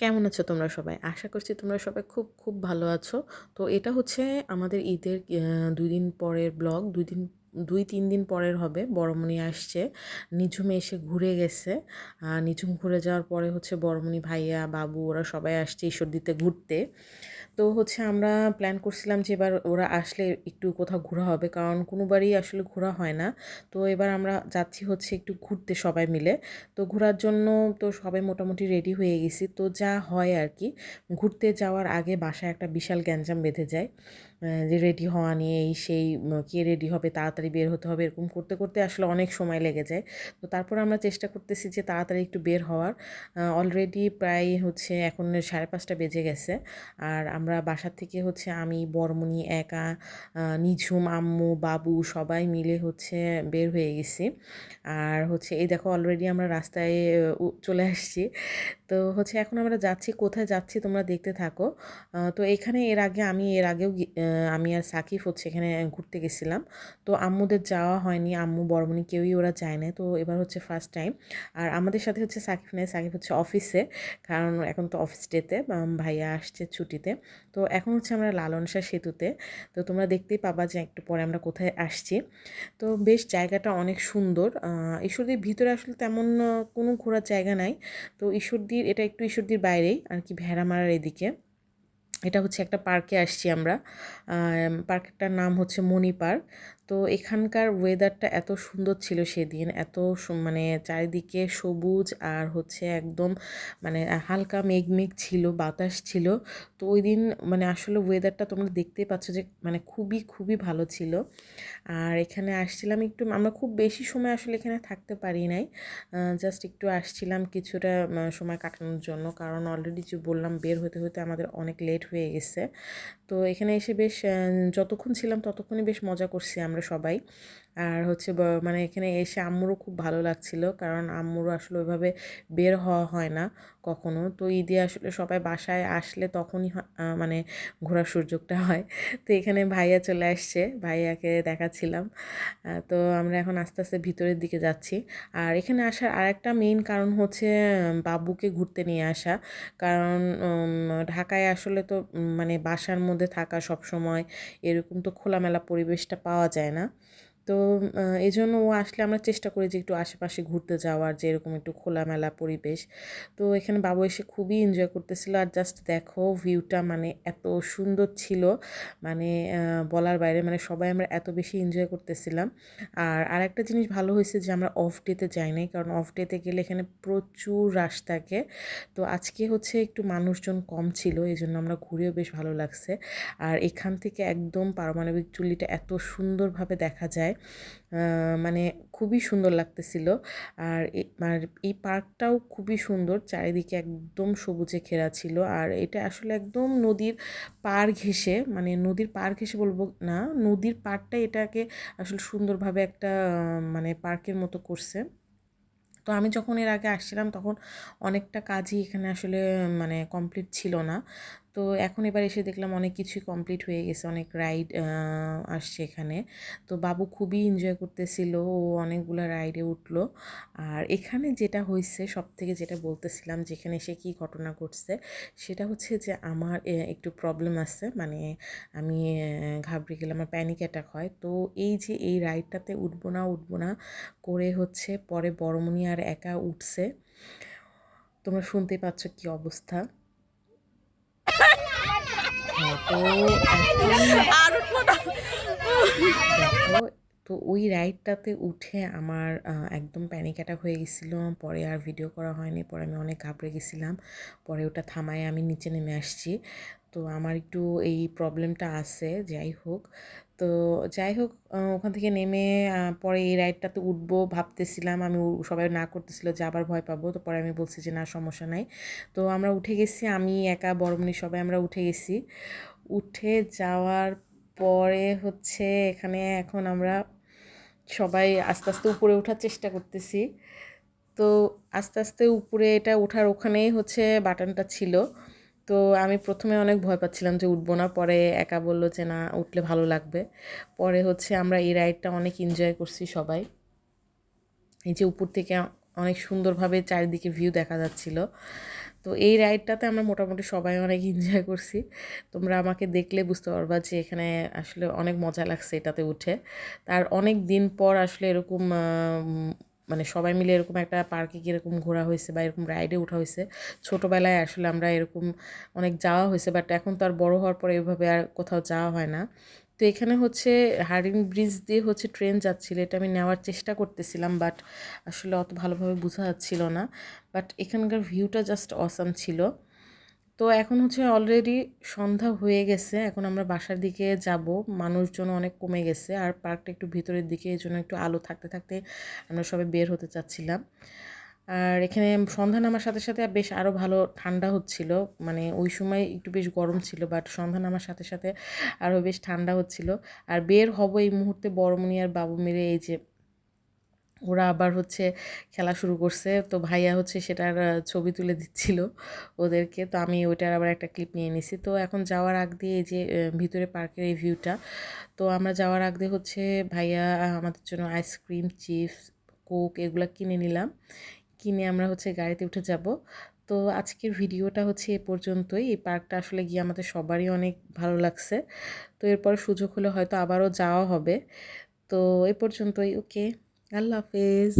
কেমন আছো তোমরা সবাই? আশা করছি তোমরা সবাই খুব খুব ভালো আছো। তো এটা হচ্ছে আমাদের ঈদের দুই দিন পরের ব্লগ, দুই দিন দুই, তিন দিন পরের হবে, বড়মণি আসছে। নিঝুমে এসে ঘুরে গেছে। নিঝুম ঘুরে যাওয়ার পরে হচ্ছে বড়মণি ভাইয়া, বাবু ওরা সবাই আসছে ঈশ্বরদীতে ঘুরতে। তো হচ্ছে আমরা প্ল্যান করছিলাম যে এবার ওরা আসলে একটু কোথাও ঘোরা হবে, কারণ কোনোবারই আসলে ঘোরা হয় না। তো এবার আমরা যাচ্ছি হচ্ছে একটু ঘুরতে সবাই মিলে। তো ঘোরার জন্য তো সবাই মোটামুটি রেডি হয়ে গেছি। তো যা হয় আর কি, ঘুরতে যাওয়ার আগে বাসায় একটা বিশাল গ্যাঞ্জাম বেঁধে যায়। যে রেডি হওয়া নিয়ে এই সেই কে রেডি হবে, তাড়াতাড়ি বের হতে হবে, এরকম করতে করতে আসলে অনেক সময় লেগে যায়। তো তারপর আমরা চেষ্টা করতেছি যে তাড়াতাড়ি একটু বের হওয়ার। অলরেডি প্রায় হচ্ছে এখন সাড়ে পাঁচটা বেজে গেছে। আর আমরা বাসার থেকে হচ্ছে আমি বরমনি একা নিঝুম, আম্মু, বাবু সবাই মিলে হচ্ছে বের হয়ে গেছি। আর হচ্ছে এই দেখো অলরেডি আমরা রাস্তায় চলে আসছি। তো হচ্ছে এখন আমরা যাচ্ছি, কোথায় যাচ্ছি তোমরা দেখতে থাকো। তো এখানে এর আগে আমি, এর আগেও আমি আর সাকিব হচ্ছে এখানে ঘুরতে গেছিলাম। তো আম্মুদের যাওয়া হয়নি, আম্মু বড়মনি কেউই ওরা যায় না তো এবার হচ্ছে ফার্স্ট টাইম আর আমাদের সাথে হচ্ছে সাকিব নেই, সাকিব হচ্ছে অফিসে কারণ এখন তো অফিস ডেতে ভাইয়া আসছে ছুটিতে। তো এখন হচ্ছে আমরা লালনসা সেতুতে। তো তোমরা দেখতেই পাবা যে একটু পরে আমরা কোথায় আসছি। তো বেশ জায়গাটা অনেক সুন্দর। ঈশ্বরদীর ভিতরে আসলে তেমন কোনো ঘোরার জায়গা নাই। তো ঈশ্বরদীর এটা একটু ঈশ্বরদীর বাইরেই, আর কি ভেড়া মারার এদিকে। এটা হচ্ছে একটা পার্কে আসছি আমরা। পার্কটার নাম হচ্ছে মণি পার্ক। তো এখানকার ওয়েদারটা এত সুন্দর ছিল সেদিন। এত মানে চারিদিকে সবুজ আর হচ্ছে একদম মানে হালকা মেঘ মেঘ ছিল, বাতাস ছিল। তো ওই দিন মানে আসলে ওয়েদারটা তোমরা দেখতেই পাচ্ছ যে মানে খুবই খুবই ভালো ছিল। আর এখানে আসছিলাম একটু, আমরা খুব বেশি সময় আসলে এখানে থাকতে পারি নাই। জাস্ট একটু আসছিলাম কিছুটা সময় কাটানোর জন্য। কারণ অলরেডি যে বললাম, বের হতে হতে আমাদের অনেক লেট হয়ে গেছে। তো এখানে এসে বেশ যতক্ষণ ছিলাম ততক্ষণই বেশ মজা করছি আমরা। সবাই। আর হচ্ছে মানে এখানে এসে আম্মুরও খুব ভালো লাগছিল। কারণ আম্মুরও আসলে ওইভাবে বের হওয়া হয় না কখনো। তো ঈদে আসলে সবাই বাসায় আসলে তখনই মানে ঘোরার সুযোগটা হয়। তো এখানে ভাইয়া চলে আসছে, ভাইয়াকে দেখাচ্ছিলাম। তো আমরা এখন আস্তে আস্তে ভিতরের দিকে যাচ্ছি। আর এখানে আসার আরেকটা মেইন কারণ হচ্ছে, বাবুকে ঘুরতে নিয়ে আসা। কারণ ঢাকায় আসলে তো মানে বাসার মধ্যে থাকা সব সময় এরকম তো খোলামেলা পরিবেশটা পাওয়া যায় না তো এই জন্য ও আসলে আমরা চেষ্টা করি যে একটু আশেপাশে ঘুরতে যাওয়ার, যে এরকম একটু খোলামেলা পরিবেশ। তো, এখানে বাবু এসে খুবই এনজয় করতেছিল। আর জাস্ট দেখো ভিউটা মানে এত সুন্দর ছিল। মানে বলার বাইরে মানে সবাই আমরা এত বেশি এনজয় করতেছিলাম। আর আরেকটা জিনিস ভালো হয়েছে যে আমরা অফ ডেতে যাই নাই। কারণ অফ ডেতে গেলে এখানে প্রচুর রাশ থাকে। তো, আজকে হচ্ছে একটু মানুষজন কম ছিল। এই জন্য আমরা ঘুরেও বেশ ভালো লাগছে। আর এখান থেকে একদম পারমাণবিক চুল্লিটা এত সুন্দরভাবে দেখা যায়। মানে খুবই সুন্দর লাগতেছিল। আর আর এই পার্কটাও খুবই সুন্দর, চারিদিকে একদম সবুজে ঘেরা ছিল। আর এটা আসলে একদম নদীর পার ঘেসে মানে নদীর পার ঘেসে বলব না, নদীর পাড়টা এটাকে আসলে সুন্দরভাবে একটা মানে পার্কের মতো করছে। তো আমি যখন এর আগে আসছিলাম তখন অনেকটা কাজই এখানে আসলে মানে কমপ্লিট ছিল না। তো এখন এবার এসে দেখলাম অনেক কিছুই কমপ্লিট হয়ে গেছে, অনেক রাইড আসছে এখানে। তো বাবু খুবই এনজয় করতেছিল, ও অনেকগুলো রাইডে উঠল। আর এখানে যেটা হয়েছে সব থেকে যেটা বলতেছিলাম, যেখানে এসে কী ঘটনা ঘটছে, সেটা হচ্ছে যে আমার একটু প্রবলেম আছে। মানে আমি ঘাবড়ে গেলে আমার প্যানিক অ্যাটাক হয়। তো এই যে এই রাইডটাতে উঠবো না উঠবো না করে হচ্ছে পরে বড়মণি আর একা উঠছে। তোমরা শুনতে পাচ্ছ কি অবস্থা। হ্যাঁ, তো তো ওই রাইডটাতে উঠে আমার একদম প্যানিক অ্যাটাক হয়ে গেছিল। পরে আর ভিডিও করা হয়নি, পরে আমি অনেক ঘাবড়ে গেছিলাম। পরে ওটা থামায় আমি নিচে নেমে আসছি। তো আমার একটু এই প্রবলেমটা আছে, যাই হোক। তো যাই হোক ওখান থেকে নেমে পরে এই রাইডটাতে উঠবো ভাবতেছিলাম। আমি সবাই না করতেছিল যে আবার ভয় পাবো। তো পরে আমি বলছি যে, না, সমস্যা নাই। তো আমরা উঠে গেছি, আমি একা বড়মনি সবাই আমরা উঠে গেছি। উঠে যাওয়ার পরে হচ্ছে এখানে এখন আমরা সবাই আস্তে আস্তে উপরে ওঠার চেষ্টা করতেছি। তো আস্তে আস্তে উপরে এটা ওঠার ওখানেই হচ্ছে বাটনটা ছিল। তো আমি প্রথমে অনেক ভয় পাচ্ছিলাম যে উঠবো না, পরে একা বলল যে না, উঠলে ভালো লাগবে। পরে হচ্ছে আমরা এই রাইডটা অনেক এনজয় করছি সবাই। এই যে উপর থেকে অনেক সুন্দরভাবে চারিদিকে ভিউ দেখা যাচ্ছিল। তো এই রাইডটাতে আমরা মোটামুটি সবাই অনেক এনজয় করছি। তোমরা আমাকে দেখলে বুঝতে পারবা যে এখানে আসলে অনেক মজা লাগছে এটাতে উঠে। তার অনেক দিন পর আসলে এরকম মানে সবাই মিলে এরকম একটা পার্কে গিয়ে এরকম ঘোরা হয়েছে বা এরকম রাইডে ওঠা হয়েছে। ছোটোবেলায় আসলে আমরা এরকম অনেক যাওয়া হয়েছে বাট এখন তো আর বড়ো হওয়ার পরে এভাবে আর কোথাও যাওয়া হয় না। তো এখানে হচ্ছে হার্ডিং ব্রিজ দিয়ে হচ্ছে ট্রেন যাচ্ছিল, এটা আমি নেওয়ার চেষ্টা করতেছিলাম, বাট আসলে অত ভালোভাবে বোঝা যাচ্ছিল না। বাট এখানকার ভিউটা জাস্ট অসাম ছিল। তো এখন হচ্ছে অলরেডি সন্ধ্যা হয়ে গেছে, এখন আমরা বাসার দিকে যাব, মানুষজন অনেক কমে গেছে, আর পার্কটা একটু ভিতরের দিকে, এই জন্য একটু আলো থাকতে থাকতে আমরা সবাই বের হতে চাচ্ছিলাম। আর এখানে সন্ধ্যা নামার সাথে সাথে বেশ আরও ভালো ঠান্ডা হচ্ছিল। মানে ওই সময় একটু বেশ গরম ছিল বাট সন্ধ্যা নামার সাথে সাথে আরও বেশ ঠান্ডা হচ্ছিল। আর বের হব এই মুহূর্তে বড়মনি আর বাবু মেরে এই যে ওরা আবার হচ্ছে খেলা শুরু করছে। তো ভাইয়া হচ্ছে সেটার ছবি তুলে দিচ্ছিল ওদেরকে। তো আমি ওইটার আবার একটা ক্লিপ নিয়ে নিছি। তো এখন যাওয়ার আগ দিয়ে এই যে ভিতরে পার্কের এই ভিউটা তো আমরা যাওয়ার আগ দিয়ে হচ্ছে ভাইয়া আমাদের জন্য আইসক্রিম চিপস কোক এগুলো কিনে নিলাম। কিনে আমরা হচ্ছে গাড়িতে উঠে যাব। তো আজকের ভিডিওটা হচ্ছে এ পর্যন্তই। এই পার্কটা আসলে গিয়ে আমাদের সবারই অনেক ভালো লাগছে। তো এরপর সুযোগ হলে হয়তো আবারও যাওয়া হবে। তো এ পর্যন্তই, ওকে। আল্লাহ হাফেজ।